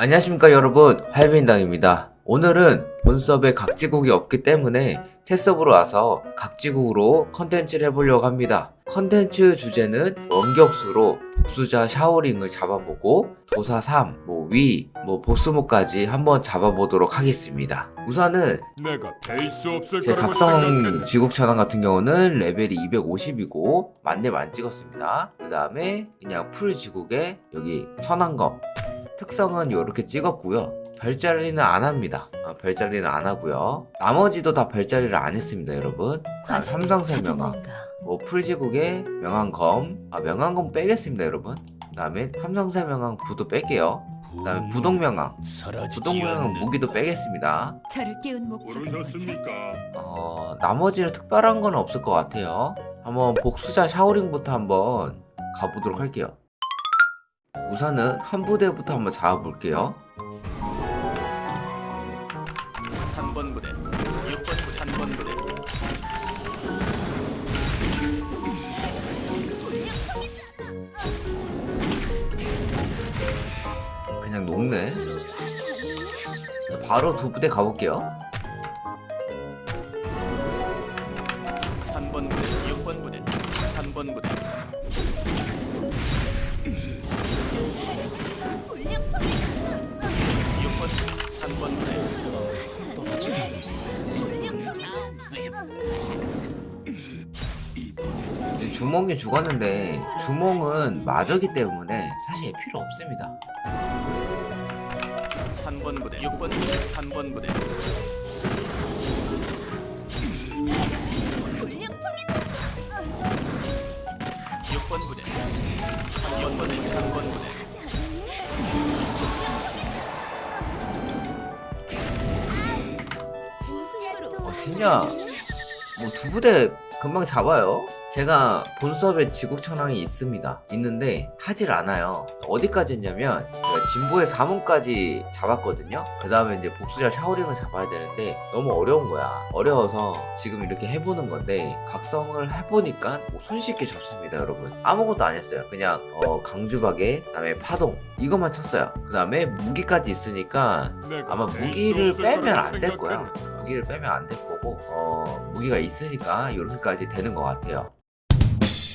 안녕하십니까 여러분 활빈당입니다 오늘은 본섭에 각지국이 없기 때문에 테스업으로 와서 각지국으로 컨텐츠를 해보려고 합니다 컨텐츠 주제는 원격수로 복수자 샤오링을 잡아보고 도사 3, 뭐 위, 뭐 보스모까지 한번 잡아보도록 하겠습니다 우선은 제 각성. 지국 천왕 같은 경우는 레벨이 250이고 만렙 찍었습니다. 그 다음에 그냥 풀 지국에 여기 천왕검 특성은 이렇게 찍었고요. 별자리는 안 합니다. 어, 별자리는 안 하고요. 나머지도 다 별자리를 안 했습니다, 여러분. 아, 삼성셀 명왕, 뭐 풀지국에 명왕검, 아 명왕검 빼겠습니다, 여러분. 그 다음에 삼성셀 명왕 부도 뺄게요. 그 다음에 부동명왕, 부동명왕 무기도 빼겠습니다. 저를 깨운 목적은? 어, 나머지는 특별한 건 없을 것 같아요. 한번 복수자 샤오링부터 한번 가보도록 할게요. 우선은 한 부대부터 한번 잡아볼게요. 3번 부대 6번 3번 부대 그냥 녹네. 바로 두 부대 가볼게요. 3번 부대 6번 부대 3번 부대 이제 주몽이 죽었는데 주몽은 마저기 때문에 사실 필요 없습니다. 3번 부대 6번 부대 3번 부대 진짜 뭐 두 부대 금방 잡아요. 제가 본섭에 지국 천왕이 있습니다. 있는데 하질 않아요. 어디까지 했냐면 제가 진보의 3원까지 잡았거든요. 그 다음에 이제 복수자 샤오링을 잡아야 되는데 너무 어려운 거야. 어려워서 지금 이렇게 해보는 건데 각성을 해보니까 뭐 손쉽게 잡습니다, 여러분. 아무것도 안 했어요. 그냥 어, 강주박에 그 다음에 파동 이것만 쳤어요. 그 다음에 무기까지 있으니까 아마 무기를 빼면 안 될 거야. 무기를 빼면 안 될 거고, 어, 무기가 있으니까 이렇게까지 되는 것 같아요.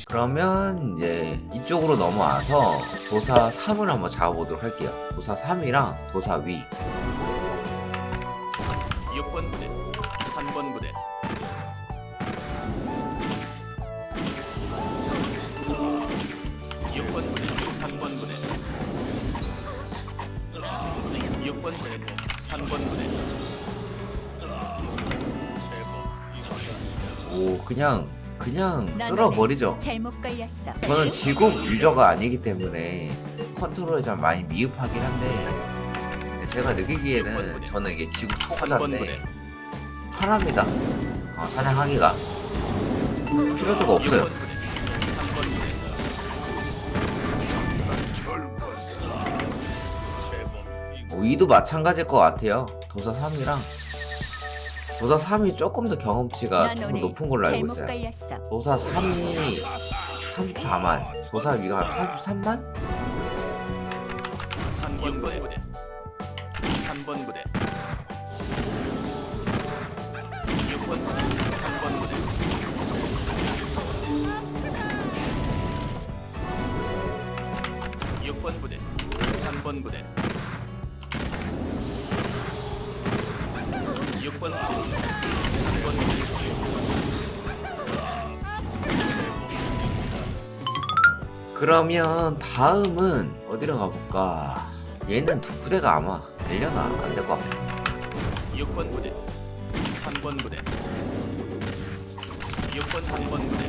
그러면 이제 이쪽으로 넘어와서 도사 3을 한번 잡아보도록 할게요. 도사 3이랑 도사 위. 6번 부대 3번 부대 6번 부대 3번 부대 6번 부대 3번 부대 오, 그냥, 그냥 난 쓸어버리죠. 잘못 걸렸어. 저는 지국 유저가 아니기 때문에 컨트롤에 좀 많이 미흡하긴 한데, 제가 느끼기에는 저는 이게 지국 3번 초보자인데, 편합니다. 어, 사냥하기가. 필요도가 없어요. 6번 부대 3번 부대 어, 이도 마찬가지일 것 같아요. 도사 3이랑 도사 3이 조금 더 경험치가 오늘 높은 걸로 알고 있어요. 걸렸어. 도사 3이 34만, 도사 위가 한 33만? 3번 부대. 3번 부대. 6번 부대. 3번 부대. 6번 부대. 3번 부대 그러면 다음은 어디로 가볼까? 얘는 두 부대가 아마 되려나 안 될 것 같아. 6번 부대 3번 부대 6번 3번 부대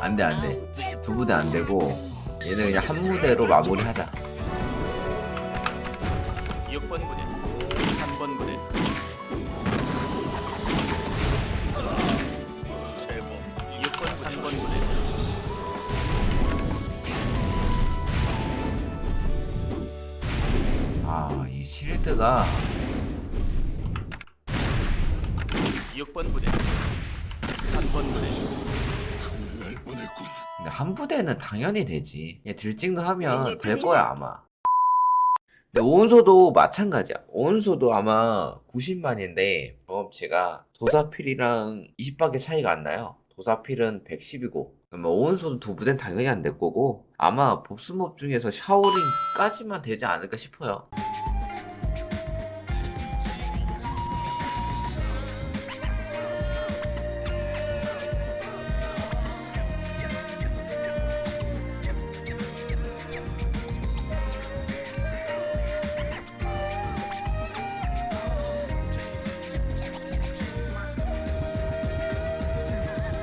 안 돼, 안 돼. 두 부대 안 되고 얘는 그냥 한 무대로 마무리하자. 6번 부대 3번 부대. 6번 3번 부대. 아, 이 실드가 6번 부대 3번 부대 한 부대는 당연히 되지. 얘 들찍도 하면 될 거야 아마. 근데 오은소도 마찬가지야. 오은소도 아마 90만인데 경험치가 도사필이랑 20밖에 차이가 안 나요. 도사필은 110이고 그러면 오은소도 두 부대는 당연히 안 될 거고 아마 봅스몹 중에서 샤오링까지만 되지 않을까 싶어요.